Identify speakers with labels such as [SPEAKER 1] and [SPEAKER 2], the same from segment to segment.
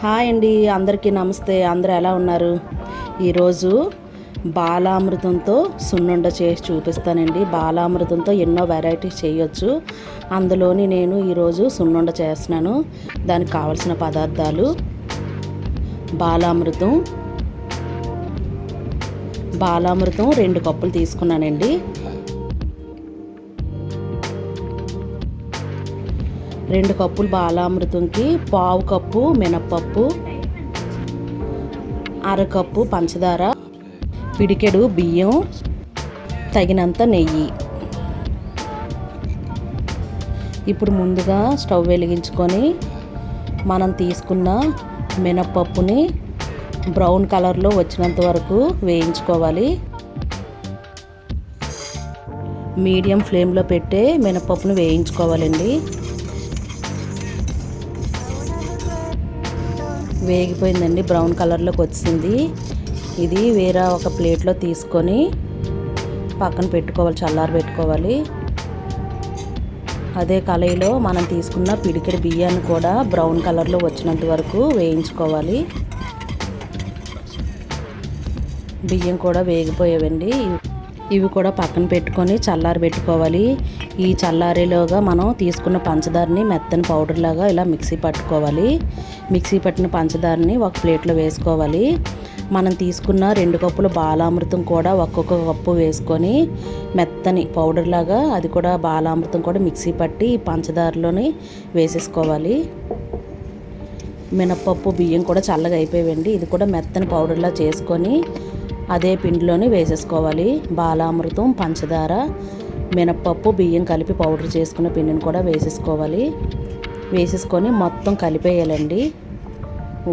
[SPEAKER 1] Hi అండి అందరికీ నమస్తే. అందరూ ఎలా ఉన్నారు? ఈరోజు బాలామృతంతో సున్నుండ చేసి చూపిస్తానండి. బాలామృతంతో ఎన్నో వెరైటీస్ చేయొచ్చు. అందులోని నేను ఈరోజు సున్నుండ చేస్తున్నాను. దానికి కావలసిన పదార్థాలు బాలామృతం బాలామృతం రెండు కప్పులు తీసుకున్నానండి. రెండు కప్పులు బాలామృతంకి పావు కప్పు మినప్పప్పు అరకప్పు పంచదార పిడికెడు బియ్యం తగినంత నెయ్యి. ఇప్పుడు ముందుగా స్టవ్ వెలిగించుకొని మనం తీసుకున్న మినప్పప్పుని బ్రౌన్ కలర్లో వచ్చినంత వరకు వేయించుకోవాలి. మీడియం ఫ్లేమ్లో పెట్టే మినపప్పును వేయించుకోవాలండి. వేగిపోయిందండి. బ్రౌన్ కలర్లోకి వచ్చింది. ఇది వేరే ఒక ప్లేట్లో తీసుకొని పక్కన పెట్టుకోవాలి చల్లారి పెట్టుకోవాలి. అదే కళాయిలో మనం తీసుకున్న పిడికిడి బియ్యాన్ని కూడా బ్రౌన్ కలర్లో వచ్చినంత వరకు వేయించుకోవాలి. బియ్యం కూడా వేగిపోయేవండి. ఇవి కూడా పక్కన పెట్టుకొని చల్లారి పెట్టుకోవాలి. ఈ చల్లారిలోగా మనం తీసుకున్న పంచదారని మెత్తని పౌడర్ లాగా ఇలా మిక్సీ పట్టుకోవాలి. మిక్సీ పట్టిన పంచదారని ఒక ప్లేట్లో వేసుకోవాలి. మనం తీసుకున్న రెండు కప్పుల బాలామృతం కూడా ఒక్కొక్క కప్పు వేసుకొని మెత్తని పౌడర్ లాగా అది కూడా బాలామృతం కూడా మిక్సీ పట్టి పంచదారలోని వేసేసుకోవాలి. మినప్పప్పు బియ్యం కూడా చల్లగా అయిపోయాయండి ఇది కూడా మెత్తని పౌడర్లా చేసుకొని అదే పిండిలోనే వేసేసుకోవాలి. బాలామృతం పంచదార మినప్పప్పు బియ్యం కలిపి పౌడర్ చేసుకున్న పిండిని కూడా వేసేసుకోవాలి. వేసేసుకొని మొత్తం కలిపేయాలండి.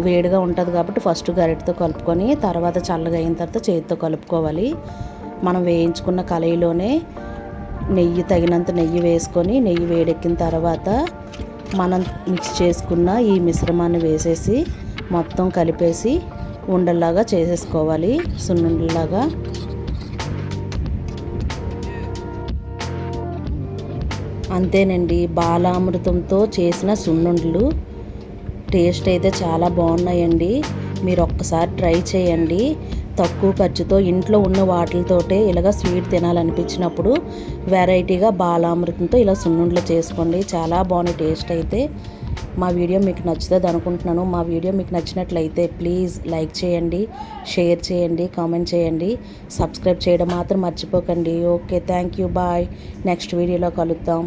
[SPEAKER 1] వేడిగా ఉంటుంది కాబట్టి ఫస్ట్ గరిటతో కలుపుకొని తర్వాత చల్లగా అయిన తర్వాత చేతితో కలుపుకోవాలి. మనం వేయించుకున్న కలయిలోనే నెయ్యి తగినంత నెయ్యి వేసుకొని నెయ్యి వేడెక్కిన తర్వాత మనం మిక్స్ చేసుకున్న ఈ మిశ్రమాన్ని వేసేసి మొత్తం కలిపేసి ఉండల్లాగా చేసేసుకోవాలి సున్నుండలాగా అంతేనండి బాలామృతంతో చేసిన సున్నుండలు టేస్ట్ అయితే చాలా బాగున్నాయండి. మీరు ఒక్కసారి ట్రై చేయండి. తక్కువ ఖర్చుతో ఇంట్లో ఉన్న వాటితోటే ఇలాగ స్వీట్ తినాలనిపించినప్పుడు వెరైటీగా బాలామృతంతో ఇలా సున్నుండలు చేసుకోండి. చాలా బాగుంది టేస్ట్ అయితే. మా వీడియో మీకు నచ్చుతుంది అనుకుంటున్నాను. మా వీడియో మీకు నచ్చినట్లయితే ప్లీజ్ లైక్ చేయండి షేర్ చేయండి కామెంట్ చేయండి. సబ్స్క్రైబ్ చేయడం మాత్రం మర్చిపోకండి. Okay thank you bye. Next వీడియోలో కలుద్దాం.